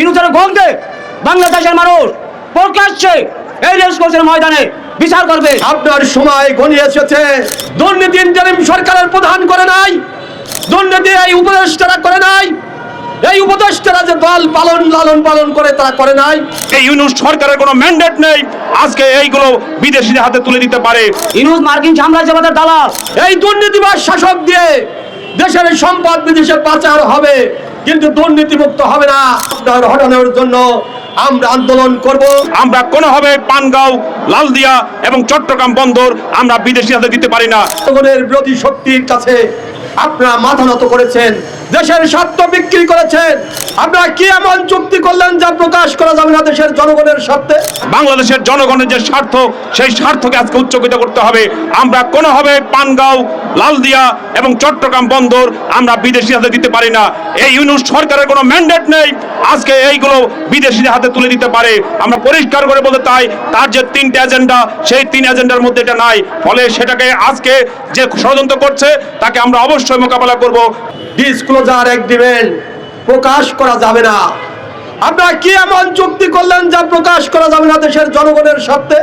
ইনুসের গন্ধে বাংলাদেশের মানুষ প্রকাশ্যে এই রেসকোর্সের ময়দানে বিচার করবে। আপনার সময় ঘনিয়ে এসেছে। দুর্নীতি ইন্টারিম সরকারের প্রধান করে নাই। দুর্নীতি এই উপদেষ্টারা করে নাই। এই উপদেষ্টারা যে দল পালন লালন পালন করে তারা করে নাই। এই ইউনুস সরকারের কোনো ম্যান্ডেট নেই। আজকে এইগুলো বিদেশিদের হাতে তুলে দিতে পারে। ইনুস মার্কিন সাম্রাজ্যবাদের দালাল। এই দুর্নীতিবাদ শাসক দিয়ে দেশের সম্পদ বিদেশে পাচার হবে। কিন্তু দুর্নীতিমুক্ত হবে না। আপনার হটানোর জন্য আমরা আন্দোলন করব। আমরা কোনোভাবে পানগাঁও লালদিয়া এবং চট্টগ্রাম বন্দর আমরা বিদেশি হাতে দিতে পারি না। বিরোধী শক্তির কাছে আপনারা মাথা নত করেছেন। দেশের স্বার্থ বিক্রি করেছেন। আপনারা কি এমন চুক্তি করলেন যা প্রকাশ করা যাবে না দেশের জনগণের স্বার্থে? বাংলাদেশের জনগণের যে স্বার্থ, সেই স্বার্থকে আজকে উচ্চকিত করতে হবে। আমরা কোনোভাবে পানগাঁও, লালদিয়া এবং চট্টগ্রাম বন্দর আমরা বিদেশি হাতে দিতে পারি না। এই ইউনুস সরকারের কোনো ম্যান্ডেট নেই। আজকে এইগুলো বিদেশিদের হাতে তুলে দিতে পারে। আমরা পরিষ্কার করে বলতে তাই তার যে তিনটে এজেন্ডা, সেই তিন এজেন্ডার মধ্যে এটা নাই। ফলে সেটাকে আজকে যে ষড়যন্ত্র করছে, তাকে আমরা অবশ্যই মোকাবেলা করব। ডিসক্লোজার এগ্রিমেন্ট প্রকাশ করা যাবে না। আপনারা কি এমন চুক্তি করলেন যা প্রকাশ করা যাবে না দেশের জনগণের স্বার্থে?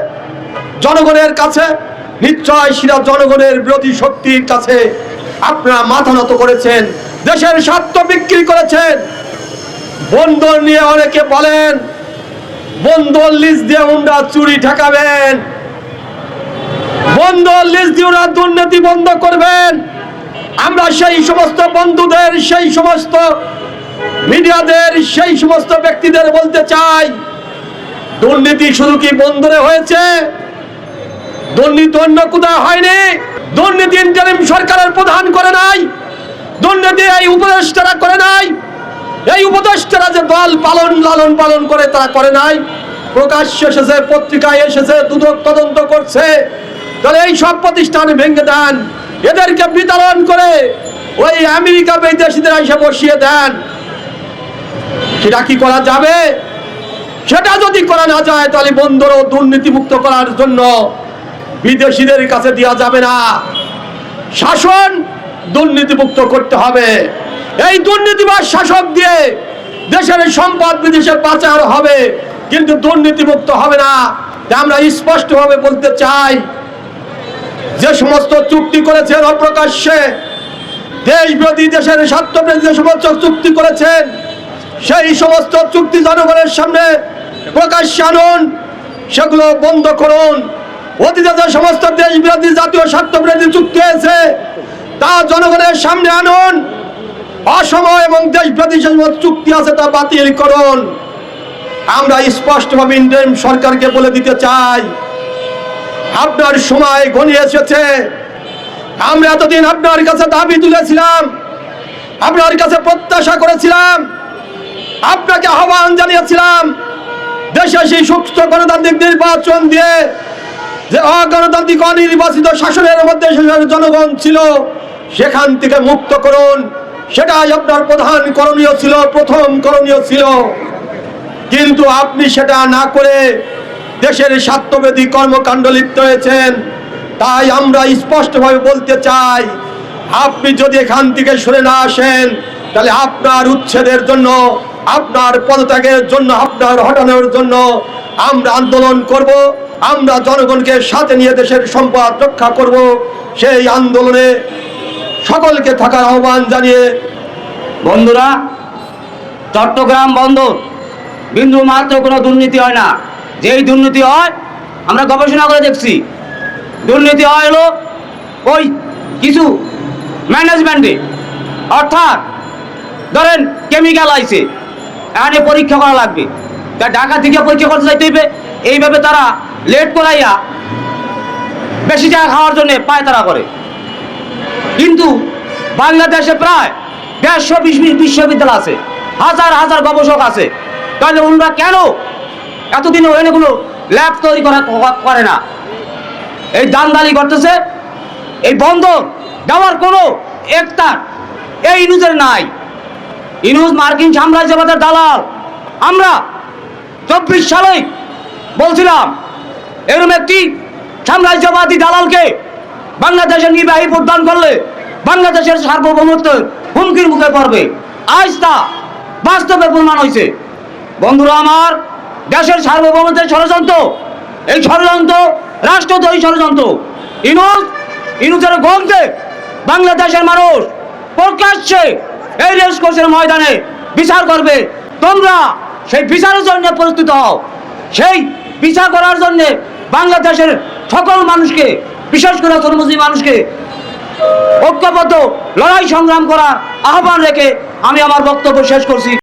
জনগণের কাছে, নিশ্চয় সেটা জনগণের বিরোধী শক্তির কাছে আপনারা মাথা নত করেছেন, দেশের স্বার্থ বিক্রি করেছেন। বন্দর নিয়ে অনেকে বলেন, বন্দর লিজ দিয়ে উন্ডা চুরি ঠেকাবেন। বন্দর লিজ দিয়ে ওরা দুর্নীতি বন্ধ করবেন। আমরা সেই সমস্ত বন্ধুদের, সেই সমস্ত মিডিয়াদের, সেই সমস্ত ব্যক্তিদের বলতে চাই, দুর্নীতি শুধু কি বন্দরে হয়েছে? দুর্নীতি অন্য কোথাও হয়নি। দুর্নীতি ইন্টারিম সরকারের প্রধান করে নাই। দুর্নীতি এই উপদেষ্টারা করে নাই। এই উপদেষ্টারা যে দল পালন, লালন পালন করে তারা করে নাই। প্রকাশ্য এসেছে, পত্রিকায় এসেছে, দুদক তদন্ত করছে। তাহলে এই সব প্রতিষ্ঠান ভেঙে দেন। এদেরকে বিতরণ করে ওই আমেরিকা বিদেশিদের এসে বসিয়ে দেন। সেটা কি করা যাবে? সেটা যদি করা না যায়, তাহলে বন্দর ও দুর্নীতিমুক্ত করার জন্য বিদেশিদের কাছে দেওয়া যাবে না। শাসন দুর্নীতিমুক্ত করতে হবে। এই দুর্নীতিবাদ শাসক দিয়ে দেশের সম্পদ বিদেশে পাচার হবে, কিন্তু দুর্নীতিমুক্ত হবে না। আমরা স্পষ্টভাবে বলতে চাই যে সমস্ত চুক্তি করেছেন অপ্রকাশ্যে দেশ বিরোধী দেশের স্বার্থ যে সমস্ত চুক্তি করেছেন, সেই সমস্ত চুক্তি জনগণের সামনে প্রকাশ্যে আনুন, সেগুলো বন্ধ করুন। অতীতে যে সমস্ত দেশ বিরোধী জাতীয় স্বার্থ বিরোধী চুক্তি হয়েছে, তা জনগণের সামনে আনুন। অসময় এবং দেশ বিরোধী যে সমস্ত চুক্তি আছে, তা বাতিল করুন। আমরা স্পষ্টভাবে ইন্ডিয়ান সরকারকে বলে দিতে চাই আপনার সময় ঘনিয়ে এসেছে। আমরা এতদিন আপনার কাছে দাবি তুলেছিলাম, আপনার কাছে প্রত্যাশা করেছিলাম, আপনাকে আহ্বান জানিয়েছিলাম, দেশে সেই সুস্থ গণতান্ত্রিক নির্বাচন দিয়ে যে অগণতান্ত্রিক অনির্বাচিত শাসনের মধ্যে জনগণ ছিল, সেখান থেকে মুক্ত করুন। সেটাই আপনার প্রধান করণীয় ছিল, প্রথম করণীয় ছিল। কিন্তু আপনি সেটা না করে দেশের স্বার্থবেদী কর্মকাণ্ড লিপ্ত হয়েছেন। তাই আমরা স্পষ্টভাবে বলতে চাই, আপনি যদি এখান থেকে সরে না আসেন, তাহলে আপনার উচ্ছেদের জন্য, আপনার পদত্যাগের জন্য, আপনার হটানোর জন্য আমরা আন্দোলন করব, আমরা জনগণকে সাথে নিয়ে দেশের সম্পদ রক্ষা করব। সেই আন্দোলনে সকলকে থাকার আহ্বান জানিয়ে বন্ধুরা, চট্টগ্রাম বন্দর বিন্দু মাত্র কোনো দুর্নীতি হয় না। যেই দুর্নীতি হয়, আমরা গবেষণা করে দেখছি। দুর্নীতি হয় হলো ওই কিছু ম্যানেজমেন্টে অর্থাৎ ধরেন কেমিক্যাল আইছে, এখানে পরীক্ষা করা লাগবে। তা ঢাকা থেকে পরীক্ষা করতে যাইতে হইবে। এইভাবে তারা লেট করাইয়া বেশি টাকা খাওয়ার জন্য পায়তারা করে। কিন্তু বাংলাদেশে প্রায় দেড়শো বিশ বিশ্ববিদ্যালয় আছে, হাজার হাজার গবেষক আছে। তাহলে ওনারা কেন এতদিনে ওখানে কোনো ল্যাব তৈরি করা করে না। এই দানদালি করতেছে, এই বন্ধ দেওয়ার কোনো একতার এই ইনুজের নাই। ইনুজ মার্কিন সাম্রাজ্যবাদের দালাল। আমরা চব্বিশ সালেই বলছিলাম এরকম একটি সাম্রাজ্যবাদী দালালকে বাংলাদেশের নির্বাহী প্রদান করলে বাংলাদেশের সার্বভৌমত্ব হুমকির মুখে পড়বে। আজ তা বাস্তবে প্রমাণ হয়েছে। বন্ধুরা আমার দেশের সার্বভৌমত্বের ষড়যন্ত্র। এই ষড়যন্ত্র, রাষ্ট্রদ্রোহী ষড়যন্ত্র। ইনুস, ইনুসের গন্ধে বাংলাদেশের মানুষ প্রকাশ্যে এই রেস কোর্সের ময়দানে বিচার করবে। তোমরা সেই বিচারের জন্য প্রস্তুত হও। সেই বিচার করার জন্য বাংলাদেশের সকল মানুষকে, বিশেষ করে তরমুজি মানুষকে ঐক্যবদ্ধ লড়াই সংগ্রাম করার আহ্বান রেখে আমি আমার বক্তব্য শেষ করছি।